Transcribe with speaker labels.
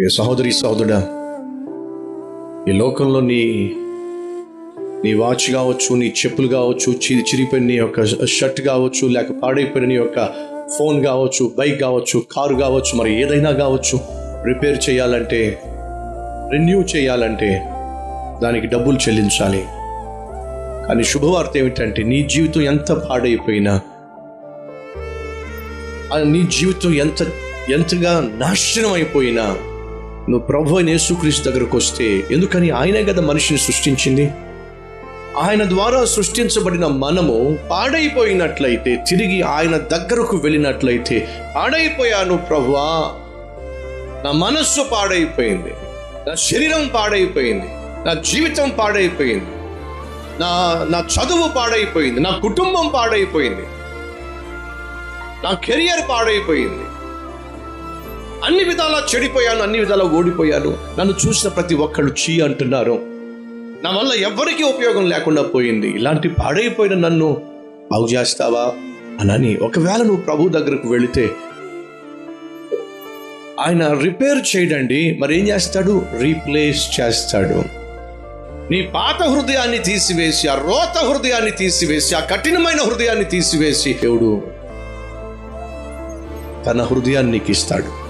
Speaker 1: ఏ సహోదరి సహోదరుడా ఈ లోకంలో నీ నీ వాచ్ కావచ్చు నీ చెప్పులు కావచ్చు చిరి చిరిపోయిన నీ యొక్క షర్ట్ కావచ్చు లేక పాడైపోయిన నీ యొక్క ఫోన్ కావచ్చు బైక్ కావచ్చు కారు కావచ్చు మరి ఏదైనా కావచ్చు రిపేర్ చేయాలంటే రెన్యూ చేయాలంటే దానికి డబ్బులు చెల్లించాలి. కానీ శుభవార్త ఏమిటంటే నీ జీవితం ఎంత పాడైపోయినా నీ జీవితం ఎంత ఎంతగా నాశనం అయిపోయినా నువ్వు ప్రభు అయిన యేసుక్రీస్తు దగ్గరకు వస్తే ఎందుకని ఆయనే కదా మనిషిని సృష్టించింది? ఆయన ద్వారా సృష్టించబడిన మనము పాడైపోయినట్లయితే తిరిగి ఆయన దగ్గరకు వెళ్ళినట్లయితే పాడైపోయాను ప్రభువా. నా మనస్సు పాడైపోయింది నా శరీరం పాడైపోయింది నా జీవితం పాడైపోయింది నా నా చదువు పాడైపోయింది నా కుటుంబం పాడైపోయింది నా కెరియర్ పాడైపోయింది. అన్ని విధాలా చెడిపోయాను అన్ని విధాలా ఓడిపోయాను. నన్ను చూసిన ప్రతి ఒక్కళ్ళు చీ అంటున్నారు. నా వల్ల ఎవ్వరికీ ఉపయోగం లేకుండా పోయింది. ఇలాంటి పాడైపోయిన నన్ను బాగు చేస్తావా? అనని ఒకవేళ నువ్వు ప్రభు దగ్గరకు వెళితే ఆయన రిపేర్ చేయడండి. మరి ఏం చేస్తాడు? రీప్లేస్ చేస్తాడు. నీ పాత హృదయాన్ని తీసివేసి ఆ రోత హృదయాన్ని తీసివేసి ఆ కఠినమైన హృదయాన్ని తీసివేసి దేవుడు తన హృదయాన్ని నీకు ఇస్తాడు